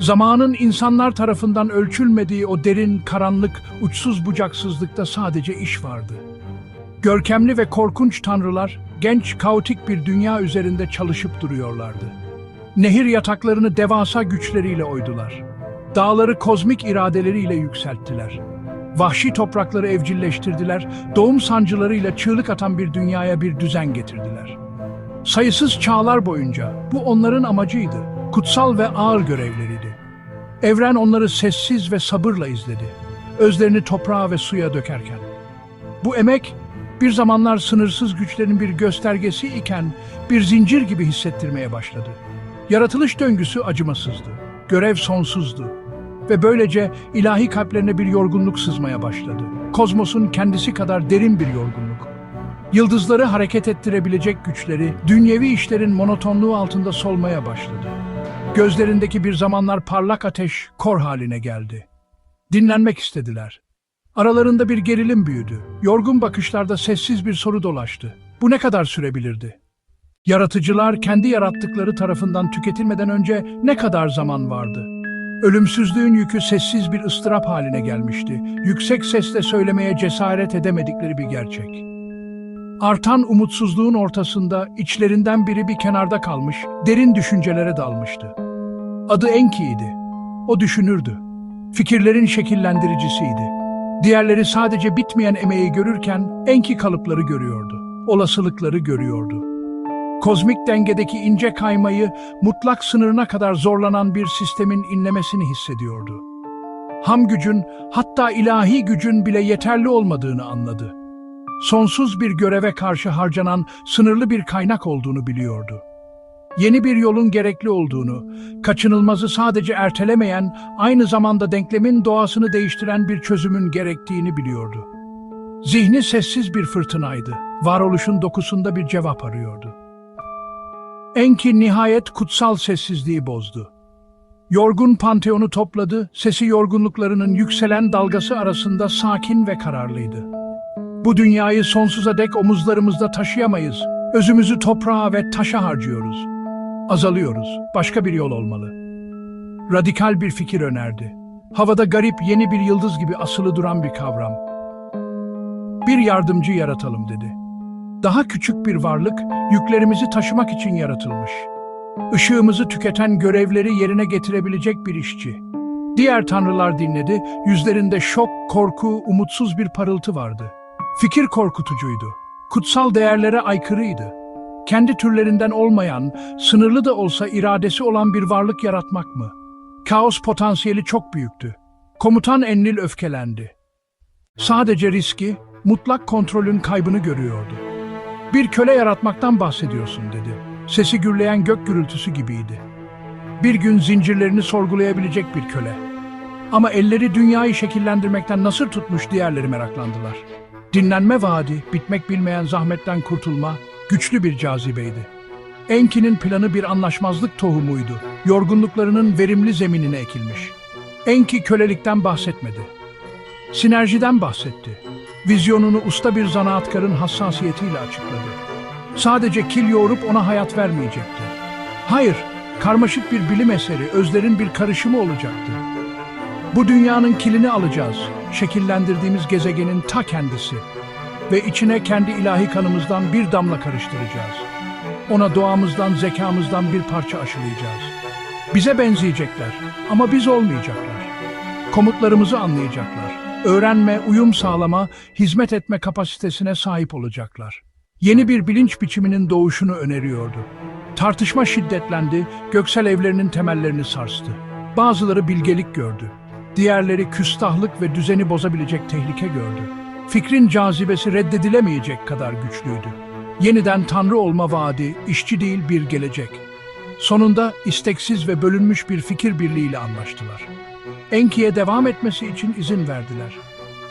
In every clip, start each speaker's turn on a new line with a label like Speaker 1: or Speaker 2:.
Speaker 1: Zamanın insanlar tarafından ölçülmediği o derin, karanlık, uçsuz bucaksızlıkta sadece iş vardı. Görkemli ve korkunç tanrılar, genç, kaotik bir dünya üzerinde çalışıp duruyorlardı. Nehir yataklarını devasa güçleriyle oydular. Dağları kozmik iradeleriyle yükselttiler. Vahşi toprakları evcilleştirdiler, doğum sancılarıyla çığlık atan bir dünyaya bir düzen getirdiler. Sayısız çağlar boyunca bu onların amacıydı. Kutsal ve ağır görevleriydi. Evren onları sessiz ve sabırla izledi. Özlerini toprağa ve suya dökerken. Bu emek bir zamanlar sınırsız güçlerin bir göstergesi iken bir zincir gibi hissettirmeye başladı. Yaratılış döngüsü acımasızdı. Görev sonsuzdu. Ve böylece ilahi kalplerine bir yorgunluk sızmaya başladı. Kozmosun kendisi kadar derin bir yorgunluk. Yıldızları hareket ettirebilecek güçleri, dünyevi işlerin monotonluğu altında solmaya başladı. Gözlerindeki bir zamanlar parlak ateş kor haline geldi. Dinlenmek istediler. Aralarında bir gerilim büyüdü. Yorgun bakışlarda sessiz bir soru dolaştı. Bu ne kadar sürebilirdi? Yaratıcılar kendi yarattıkları tarafından tüketilmeden önce ne kadar zaman vardı? Ölümsüzlüğün yükü sessiz bir ıstırap haline gelmişti. Yüksek sesle söylemeye cesaret edemedikleri bir gerçek. Artan umutsuzluğun ortasında içlerinden biri bir kenarda kalmış, derin düşüncelere dalmıştı. Adı Enki'ydi. O düşünürdü. Fikirlerin şekillendiricisiydi. Diğerleri sadece bitmeyen emeği görürken Enki kalıpları görüyordu. Olasılıkları görüyordu. Kozmik dengedeki ince kaymayı mutlak sınırına kadar zorlanan bir sistemin inlemesini hissediyordu. Ham gücün, hatta ilahi gücün bile yeterli olmadığını anladı. Sonsuz bir göreve karşı harcanan sınırlı bir kaynak olduğunu biliyordu. Yeni bir yolun gerekli olduğunu, kaçınılmazı sadece ertelemeyen, aynı zamanda denklemin doğasını değiştiren bir çözümün gerektiğini biliyordu. Zihni sessiz bir fırtınaydı. Varoluşun dokusunda bir cevap arıyordu. Enki nihayet kutsal sessizliği bozdu. Yorgun panteonu topladı, sesi yorgunluklarının yükselen dalgası arasında sakin ve kararlıydı. Bu dünyayı sonsuza dek omuzlarımızda taşıyamayız. Özümüzü toprağa ve taşa harcıyoruz. Azalıyoruz. Başka bir yol olmalı. Radikal bir fikir önerdi. Havada garip yeni bir yıldız gibi asılı duran bir kavram. Bir yardımcı yaratalım dedi. Daha küçük bir varlık yüklerimizi taşımak için yaratılmış. Işığımızı tüketen görevleri yerine getirebilecek bir işçi. Diğer tanrılar dinledi, yüzlerinde şok, korku, umutsuz bir parıltı vardı. Fikir korkutucuydu. Kutsal değerlere aykırıydı. Kendi türlerinden olmayan, sınırlı da olsa iradesi olan bir varlık yaratmak mı? Kaos potansiyeli çok büyüktü. Komutan Enlil öfkelendi. Sadece riski, mutlak kontrolün kaybını görüyordu. Bir köle yaratmaktan bahsediyorsun dedi. Sesi gürleyen gök gürültüsü gibiydi. Bir gün zincirlerini sorgulayabilecek bir köle. Ama elleri dünyayı şekillendirmekten nasır tutmuş diğerleri meraklandılar. Dinlenme vaadi, bitmek bilmeyen zahmetten kurtulma, güçlü bir cazibeydi. Enki'nin planı bir anlaşmazlık tohumuydu. Yorgunluklarının verimli zeminine ekilmiş. Enki kölelikten bahsetmedi. Sinerjiden bahsetti. Vizyonunu usta bir zanaatkarın hassasiyetiyle açıkladı. Sadece kil yoğurup ona hayat vermeyecekti. Hayır, karmaşık bir bilim eseri, özlerin bir karışımı olacaktı. Bu dünyanın kilini alacağız, şekillendirdiğimiz gezegenin ta kendisi. Ve içine kendi ilahi kanımızdan bir damla karıştıracağız. Ona doğamızdan, zekamızdan bir parça aşılayacağız. Bize benzeyecekler ama biz olmayacaklar. Komutlarımızı anlayacaklar. Öğrenme, uyum sağlama, hizmet etme kapasitesine sahip olacaklar. Yeni bir bilinç biçiminin doğuşunu öneriyordu. Tartışma şiddetlendi, göksel evlerinin temellerini sarstı. Bazıları bilgelik gördü. Diğerleri küstahlık ve düzeni bozabilecek tehlike gördü. Fikrin cazibesi reddedilemeyecek kadar güçlüydü. Yeniden tanrı olma vaadi, işçi değil bir gelecek. Sonunda isteksiz ve bölünmüş bir fikir birliğiyle anlaştılar. Enki'ye devam etmesi için izin verdiler.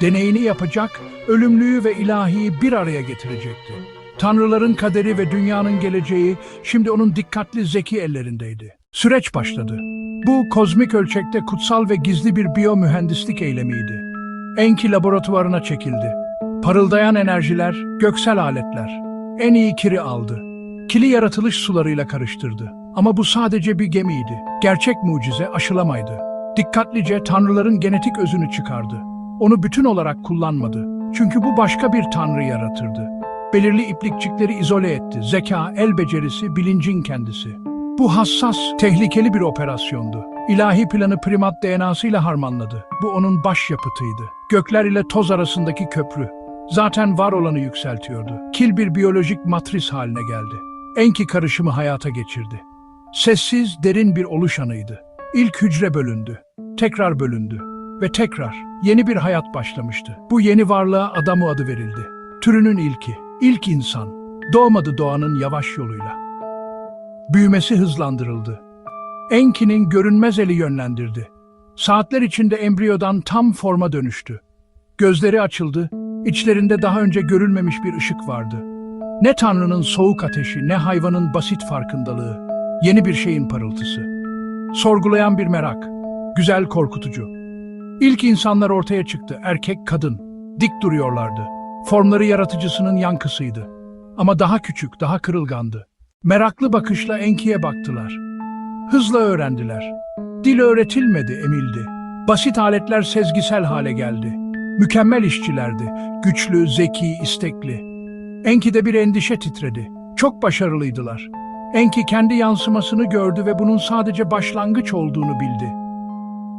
Speaker 1: Deneyini yapacak, ölümlüyü ve ilahiyi bir araya getirecekti. Tanrıların kaderi ve dünyanın geleceği şimdi onun dikkatli zeki ellerindeydi. Süreç başladı. Bu kozmik ölçekte kutsal ve gizli bir biyomühendislik eylemiydi. Enki laboratuvarına çekildi. Parıldayan enerjiler, göksel aletler. En iyi kiri aldı. Kili yaratılış sularıyla karıştırdı. Ama bu sadece bir gemiydi. Gerçek mucize aşılamaydı. Dikkatlice tanrıların genetik özünü çıkardı. Onu bütün olarak kullanmadı. Çünkü bu başka bir tanrı yaratırdı. Belirli iplikçikleri izole etti. Zeka, el becerisi, bilincin kendisi. Bu hassas, tehlikeli bir operasyondu. İlahi planı primat DNA'sıyla harmanladı. Bu onun başyapıtıydı. Gökler ile toz arasındaki köprü. Zaten var olanı yükseltiyordu. Kil bir biyolojik matris haline geldi. Enki karışımı hayata geçirdi. Sessiz, derin bir oluş anıydı. İlk hücre bölündü. Tekrar bölündü. Ve tekrar yeni bir hayat başlamıştı. Bu yeni varlığa Adamu adı verildi. Türünün ilki, ilk insan. Doğmadı doğanın yavaş yoluyla. Büyümesi hızlandırıldı. Enki'nin görünmez eli yönlendirdi. Saatler içinde embriyodan tam forma dönüştü. Gözleri açıldı, içlerinde daha önce görülmemiş bir ışık vardı. Ne tanrının soğuk ateşi, ne hayvanın basit farkındalığı, yeni bir şeyin parıltısı. Sorgulayan bir merak, güzel korkutucu. İlk insanlar ortaya çıktı, erkek kadın, dik duruyorlardı. Formları yaratıcısının yankısıydı. Ama daha küçük, daha kırılgandı. Meraklı bakışla Enki'ye baktılar. Hızla öğrendiler. Dil öğretilmedi, emildi. Basit aletler sezgisel hale geldi. Mükemmel işçilerdi. Güçlü, zeki, istekli. Enki'de bir endişe titredi. Çok başarılıydılar. Enki kendi yansımasını gördü ve bunun sadece başlangıç olduğunu bildi.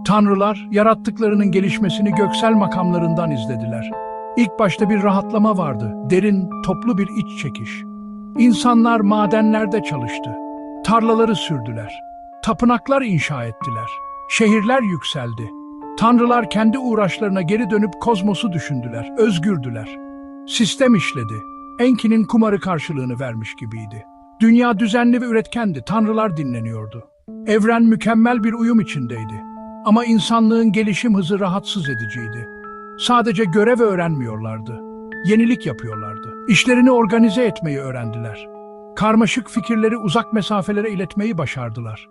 Speaker 1: Tanrılar, yarattıklarının gelişmesini göksel makamlarından izlediler. İlk başta bir rahatlama vardı, derin, toplu bir iç çekiş. İnsanlar madenlerde çalıştı. Tarlaları sürdüler. Tapınaklar inşa ettiler. Şehirler yükseldi. Tanrılar kendi uğraşlarına geri dönüp kozmosu düşündüler, özgürdüler. Sistem işledi. Enki'nin kumarı karşılığını vermiş gibiydi. Dünya düzenli ve üretkendi, tanrılar dinleniyordu. Evren mükemmel bir uyum içindeydi. Ama insanlığın gelişim hızı rahatsız ediciydi. Sadece görev öğrenmiyorlardı. Yenilik yapıyorlardı. İşlerini organize etmeyi öğrendiler. Karmaşık fikirleri uzak mesafelere iletmeyi başardılar.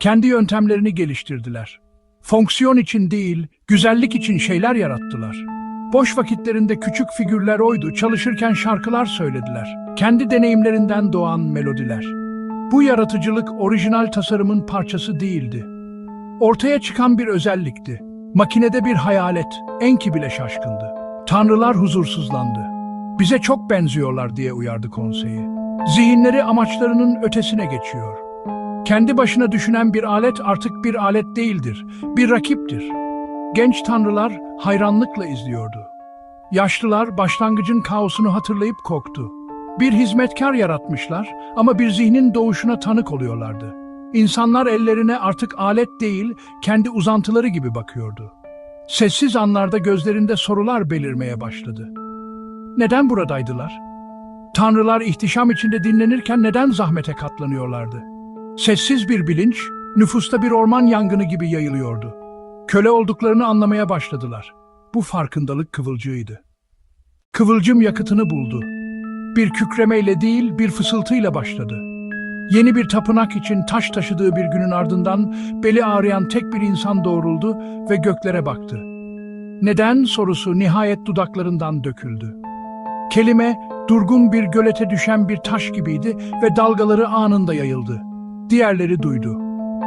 Speaker 1: Kendi yöntemlerini geliştirdiler. Fonksiyon için değil, güzellik için şeyler yarattılar. Boş vakitlerinde küçük figürler oydu, çalışırken şarkılar söylediler. Kendi deneyimlerinden doğan melodiler. Bu yaratıcılık orijinal tasarımın parçası değildi. Ortaya çıkan bir özellikti. Makinede bir hayalet, Enki bile şaşkındı. Tanrılar huzursuzlandı. Bize çok benziyorlar diye uyardı konseyi. Zihinleri amaçlarının ötesine geçiyor. Kendi başına düşünen bir alet artık bir alet değildir, bir rakiptir. Genç tanrılar hayranlıkla izliyordu. Yaşlılar başlangıcın kaosunu hatırlayıp korktu. Bir hizmetkar yaratmışlar ama bir zihnin doğuşuna tanık oluyorlardı. İnsanlar ellerine artık alet değil, kendi uzantıları gibi bakıyordu. Sessiz anlarda gözlerinde sorular belirmeye başladı. Neden buradaydılar? Tanrılar ihtişam içinde dinlenirken neden zahmete katlanıyorlardı? Sessiz bir bilinç, nüfusta bir orman yangını gibi yayılıyordu. Köle olduklarını anlamaya başladılar. Bu farkındalık kıvılcığıydı. Kıvılcım yakıtını buldu. Bir kükremeyle değil, bir fısıltıyla başladı. Yeni bir tapınak için taş taşıdığı bir günün ardından beli ağrıyan tek bir insan doğruldu ve göklere baktı. Neden sorusu nihayet dudaklarından döküldü. Kelime durgun bir gölete düşen bir taş gibiydi ve dalgaları anında yayıldı. Diğerleri duydu,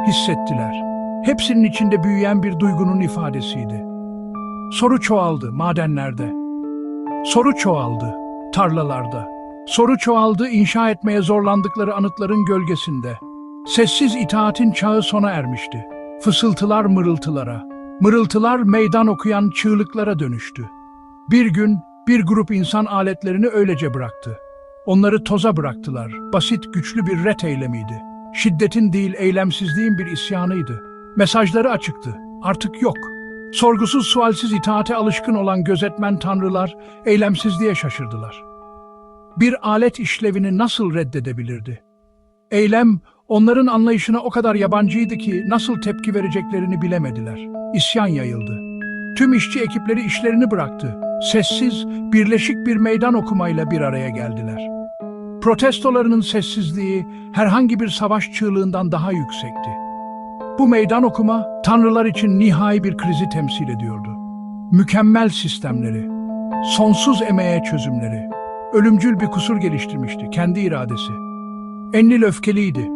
Speaker 1: hissettiler. Hepsinin içinde büyüyen bir duygunun ifadesiydi. Soru çoğaldı madenlerde. Soru çoğaldı tarlalarda. Soru çoğaldı inşa etmeye zorlandıkları anıtların gölgesinde. Sessiz itaatin çağı sona ermişti. Fısıltılar mırıltılara, mırıltılar meydan okuyan çığlıklara dönüştü. Bir gün bir grup insan aletlerini öylece bıraktı. Onları toza bıraktılar. Basit, güçlü bir ret eylemiydi. Şiddetin değil, eylemsizliğin bir isyanıydı. Mesajları açıktı. Artık yok. Sorgusuz sualsiz itaate alışkın olan gözetmen tanrılar eylemsizliğe şaşırdılar. Bir alet işlevini nasıl reddedebilirdi? Eylem onların anlayışına o kadar yabancıydı ki nasıl tepki vereceklerini bilemediler. İsyan yayıldı. Tüm işçi ekipleri işlerini bıraktı. Sessiz, birleşik bir meydan okumayla bir araya geldiler. Protestolarının sessizliği herhangi bir savaş çığlığından daha yüksekti. Bu meydan okuma tanrılar için nihai bir krizi temsil ediyordu. Mükemmel sistemleri, sonsuz emeğe çözümleri, ölümcül bir kusur geliştirmişti kendi iradesi. Enlil öfkeliydi.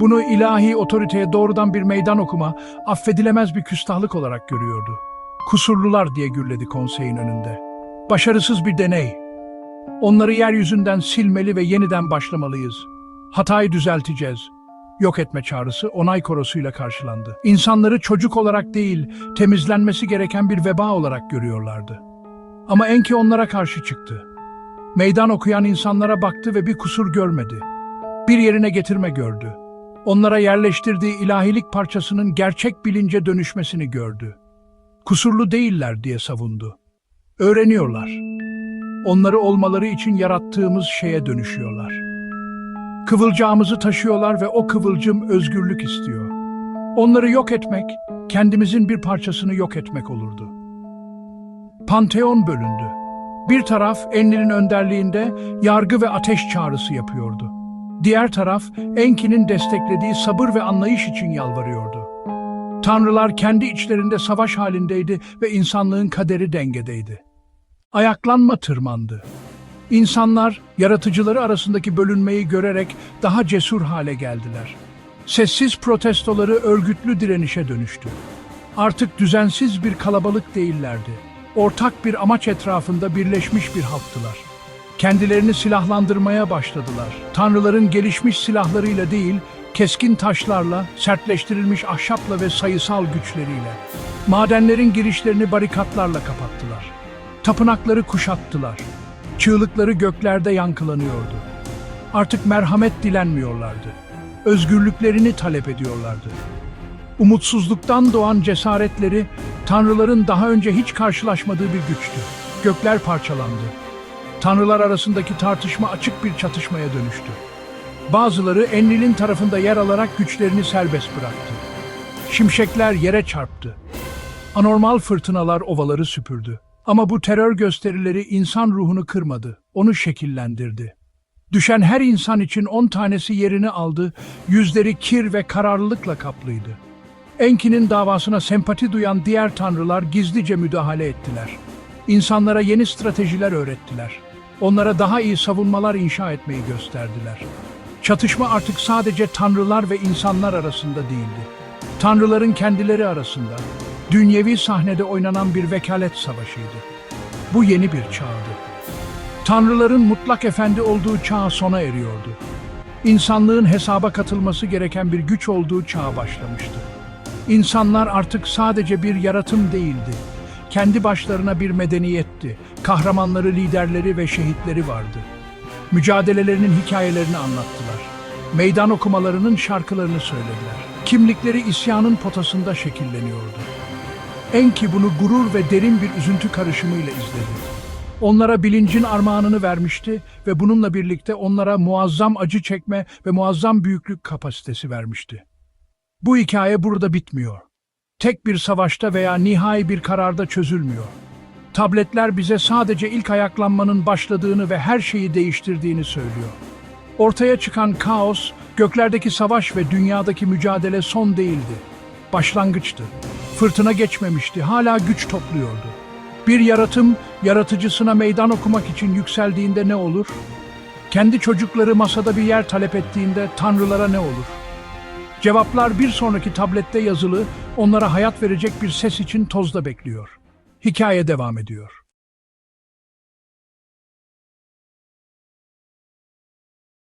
Speaker 1: Bunu ilahi otoriteye doğrudan bir meydan okuma, affedilemez bir küstahlık olarak görüyordu. Kusurlular diye gürledi konseyin önünde. Başarısız bir deney. Onları yeryüzünden silmeli ve yeniden başlamalıyız. Hatayı düzelteceğiz. Yok etme çağrısı onay korosuyla karşılandı. İnsanları çocuk olarak değil, temizlenmesi gereken bir veba olarak görüyorlardı. Ama Enki onlara karşı çıktı. Meydan okuyan insanlara baktı ve bir kusur görmedi. Bir yerine getirme gördü. Onlara yerleştirdiği ilahilik parçasının gerçek bilince dönüşmesini gördü. Kusurlu değiller diye savundu. Öğreniyorlar. Onları olmaları için yarattığımız şeye dönüşüyorlar. Kıvılcağımızı taşıyorlar ve o kıvılcım özgürlük istiyor. Onları yok etmek, kendimizin bir parçasını yok etmek olurdu. Panteon bölündü. Bir taraf Enlil'in önderliğinde yargı ve ateş çağrısı yapıyordu. Diğer taraf Enki'nin desteklediği sabır ve anlayış için yalvarıyordu. Tanrılar kendi içlerinde savaş halindeydi ve insanlığın kaderi dengedeydi. Ayaklanma tırmandı. İnsanlar yaratıcıları arasındaki bölünmeyi görerek daha cesur hale geldiler. Sessiz protestoları örgütlü direnişe dönüştü. Artık düzensiz bir kalabalık değillerdi. Ortak bir amaç etrafında birleşmiş bir halktılar. Kendilerini silahlandırmaya başladılar. Tanrıların gelişmiş silahlarıyla değil, keskin taşlarla, sertleştirilmiş ahşapla ve sayısal güçleriyle. Madenlerin girişlerini barikatlarla kapattılar. Tapınakları kuşattılar. Çığlıkları göklerde yankılanıyordu. Artık merhamet dilenmiyorlardı. Özgürlüklerini talep ediyorlardı. Umutsuzluktan doğan cesaretleri tanrıların daha önce hiç karşılaşmadığı bir güçtü. Gökler parçalandı. Tanrılar arasındaki tartışma açık bir çatışmaya dönüştü. Bazıları Enlil'in tarafında yer alarak güçlerini serbest bıraktı. Şimşekler yere çarptı. Anormal fırtınalar ovaları süpürdü. Ama bu terör gösterileri insan ruhunu kırmadı, onu şekillendirdi. Düşen her insan için on tanesi yerini aldı, yüzleri kir ve kararlılıkla kaplıydı. Enki'nin davasına sempati duyan diğer tanrılar gizlice müdahale ettiler. İnsanlara yeni stratejiler öğrettiler. Onlara daha iyi savunmalar inşa etmeyi gösterdiler. Çatışma artık sadece tanrılar ve insanlar arasında değildi. Tanrıların kendileri arasında, dünyevi sahnede oynanan bir vekalet savaşıydı. Bu yeni bir çağdı. Tanrıların mutlak efendi olduğu çağ sona eriyordu. İnsanlığın hesaba katılması gereken bir güç olduğu çağ başlamıştı. İnsanlar artık sadece bir yaratım değildi. Kendi başlarına bir medeniyetti. Kahramanları, liderleri ve şehitleri vardı. Mücadelelerinin hikayelerini anlattılar. Meydan okumalarının şarkılarını söylediler. Kimlikleri isyanın potasında şekilleniyordu. Enki bunu gurur ve derin bir üzüntü karışımıyla izledi. Onlara bilincin armağanını vermişti ve bununla birlikte onlara muazzam acı çekme ve muazzam büyüklük kapasitesi vermişti. Bu hikaye burada bitmiyor. Tek bir savaşta veya nihai bir kararda çözülmüyor. Tabletler bize sadece ilk ayaklanmanın başladığını ve her şeyi değiştirdiğini söylüyor. Ortaya çıkan kaos, göklerdeki savaş ve dünyadaki mücadele son değildi. Başlangıçtı. Fırtına geçmemişti, hala güç topluyordu. Bir yaratım, yaratıcısına meydan okumak için yükseldiğinde ne olur? Kendi çocukları masada bir yer talep ettiğinde tanrılara ne olur? Cevaplar bir sonraki tablette yazılı, onlara hayat verecek bir ses için tozda bekliyor. Hikaye devam ediyor.